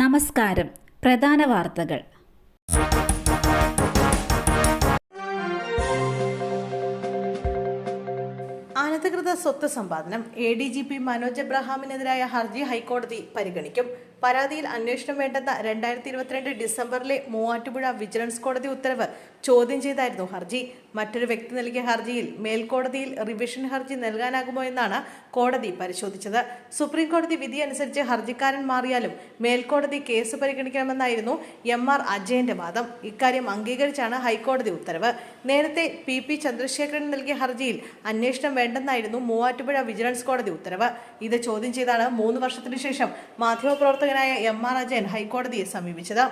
നമസ്കാരം. പ്രധാന വാർത്തകൾ. അനധികൃത സ്വത്ത് സമ്പാദനം. A D G P Manoj എബ്രഹാമിനെതിരായ ഹർജി ഹൈക്കോടതി പരിഗണിക്കും. പരാതിയിൽ അന്വേഷണം വേണ്ടെന്ന രണ്ടായിരത്തി ഇരുപത്തിരണ്ട് ഡിസംബറിലെ മൂവാറ്റുപുഴ വിജിലൻസ് കോടതി ഉത്തരവ് ചോദ്യം ചെയ്തായിരുന്നു ഹർജി. മറ്റൊരു വ്യക്തി നൽകിയ ഹർജിയിൽ മേൽക്കോടതിയിൽ റിവിഷൻ ഹർജി നൽകാനാകുമോ എന്നാണ് കോടതി പരിശോധിച്ചത്. സുപ്രീം കോടതി വിധി അനുസരിച്ച് ഹർജിക്കാരൻ മാറിയാലും മേൽക്കോടതി കേസ് പരിഗണിക്കണമെന്നായിരുന്നു എം ആർ അജയന്റെ വാദം. ഇക്കാര്യം അംഗീകരിച്ചാണ് ഹൈക്കോടതി ഉത്തരവ്. നേരത്തെ പി പി ചന്ദ്രശേഖരൻ നൽകിയ ഹർജിയിൽ അന്വേഷണം വേണ്ടെന്നായിരുന്നു മൂവാറ്റുപുഴ വിജിലൻസ് കോടതി ഉത്തരവ്. ഇത് ചോദ്യം ചെയ്താണ് മൂന്ന് വർഷത്തിനു ശേഷം മാധ്യമപ്രവർത്തകനായ എം ആർ അജയൻ ഹൈക്കോടതിയെ സമീപിച്ചത്.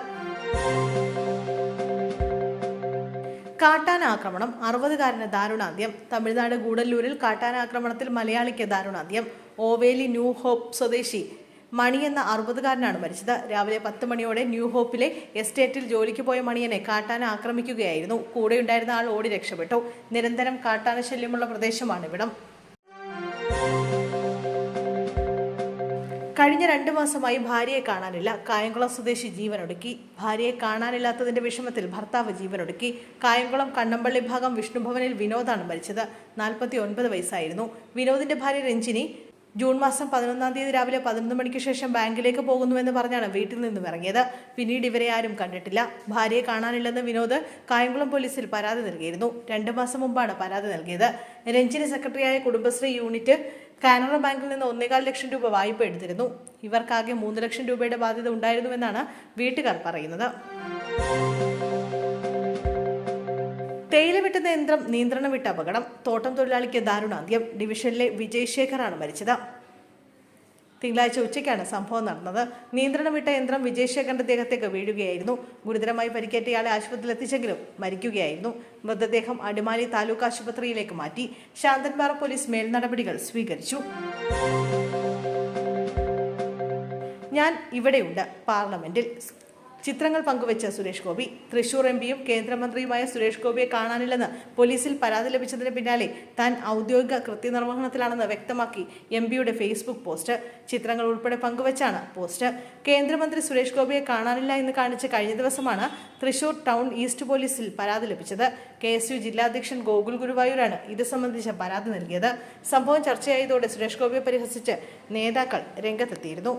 കാട്ടാനാക്രമണം അറുപതുകാരന് ദാരുണാന്ത്യം. തമിഴ്നാട് ഗൂഡല്ലൂരിൽ കാട്ടാനാക്രമണത്തിൽ മലയാളിക്ക് ദാരുണാന്ത്യം. ഓവേലി ന്യൂ ഹോപ്പ് സ്വദേശി മണി എന്ന അറുപതുകാരനാണ് മരിച്ചത്. രാവിലെ പത്ത് മണിയോടെ ന്യൂ ഹോപ്പിലെ എസ്റ്റേറ്റിൽ ജോലിക്ക് പോയ മണിയനെ കാട്ടാന ആക്രമിക്കുകയായിരുന്നു. കൂടെയുണ്ടായിരുന്ന ആൾ ഓടി രക്ഷപ്പെട്ടു. നിരന്തരം കാട്ടാന ശല്യമുള്ള പ്രദേശമാണ് ഇവിടം. കഴിഞ്ഞ രണ്ടു മാസമായി ഭാര്യയെ കാണാനില്ല. കായംകുളം സ്വദേശി ജീവനൊടുക്കി. ഭാര്യയെ കാണാനില്ലാത്തതിന്റെ വിഷമത്തിൽ ഭർത്താവ് ജീവനൊടുക്കി. കായംകുളം കണ്ണമ്പള്ളി ഭാഗം വിഷ്ണുഭവനിൽ വിനോദാണ് മരിച്ചത്. നാൽപ്പത്തി ഒൻപത് വയസ്സായിരുന്നു. വിനോദിന്റെ ഭാര്യ രഞ്ജിനി ജൂൺ മാസം പതിനൊന്നാം തീയതി രാവിലെ പതിനൊന്ന് മണിക്ക് ശേഷം ബാങ്കിലേക്ക് പോകുന്നുവെന്ന് പറഞ്ഞാണ് വീട്ടിൽ നിന്നും ഇറങ്ങിയത്. പിന്നീട് ഇവരെ ആരും കണ്ടിട്ടില്ല. ഭാര്യയെ കാണാനില്ലെന്ന് വിനോദ് കായംകുളം പോലീസിൽ പരാതി നൽകിയിരുന്നു. രണ്ടു മാസം മുമ്പാണ് പരാതി നൽകിയത്. രഞ്ജിനി സെക്രട്ടറിയായ കുടുംബശ്രീ യൂണിറ്റ് കാനറ ബാങ്കിൽ നിന്ന് ഒന്നേകാൽ ലക്ഷം രൂപ വായ്പ എടുത്തിരുന്നു. ഇവർക്കാകെ മൂന്ന് ലക്ഷം രൂപയുടെ ബാധ്യത ഉണ്ടായിരുന്നുവെന്നാണ് വീട്ടുകാർ പറയുന്നത്. തേയില വെട്ടുന്ന യന്ത്രം നിയന്ത്രണം വിട്ട അപകടം. തോട്ടം തൊഴിലാളിക്ക് ദാരുണാന്ത്യം. ഡിവിഷനിലെ വിജയ് ശേഖറാണ് മരിച്ചത്. തിങ്കളാഴ്ച ഉച്ചയ്ക്കാണ് സംഭവം നടന്നത്. നിയന്ത്രണം വിട്ട യന്ത്രം വിജയ് ശേഖറിന്റെ ദേഹത്തേക്ക് വീഴുകയായിരുന്നു. ഗുരുതരമായി പരിക്കേറ്റ ഇയാളെ ആശുപത്രിയിൽ എത്തിച്ചെങ്കിലും മരിക്കുകയായിരുന്നു. മൃതദേഹം അടിമാലി താലൂക്ക് ആശുപത്രിയിലേക്ക് മാറ്റി ശാന്തൻപാറ പോലീസ് മേൽനടപടികൾ സ്വീകരിച്ചു. ഞാൻ ഇവിടെയുണ്ട്. പാർലമെന്റിൽ ചിത്രങ്ങൾ പങ്കുവച്ച സുരേഷ് ഗോപി തൃശൂർ എം പിയും കേന്ദ്രമന്ത്രിയുമായ സുരേഷ് ഗോപിയെ കാണാനില്ലെന്ന് പോലീസിൽ പരാതി ലഭിച്ചതിന് പിന്നാലെ താൻ ഔദ്യോഗിക കൃത്യനിർവഹണത്തിലാണെന്ന് വ്യക്തമാക്കി എം പിയുടെ ഫേസ്ബുക്ക് പോസ്റ്റ്. ചിത്രങ്ങൾ ഉൾപ്പെടെ പങ്കുവച്ചാണ് പോസ്റ്റ്. കേന്ദ്രമന്ത്രി സുരേഷ് ഗോപിയെ കാണാനില്ല എന്ന് കാണിച്ച് കഴിഞ്ഞ ദിവസമാണ് തൃശൂർ ടൗൺ ഈസ്റ്റ് പോലീസിൽ പരാതി ലഭിച്ചത്. കെ എസ് യു ജില്ലാധ്യക്ഷൻ ഗോകുൽ ഗുരുവായൂരാണ് ഇത് സംബന്ധിച്ച പരാതി നൽകിയത്. സംഭവം ചർച്ചയായതോടെ സുരേഷ് ഗോപിയെ പരിഹസിച്ച് നേതാക്കൾ രംഗത്തെത്തിയിരുന്നു.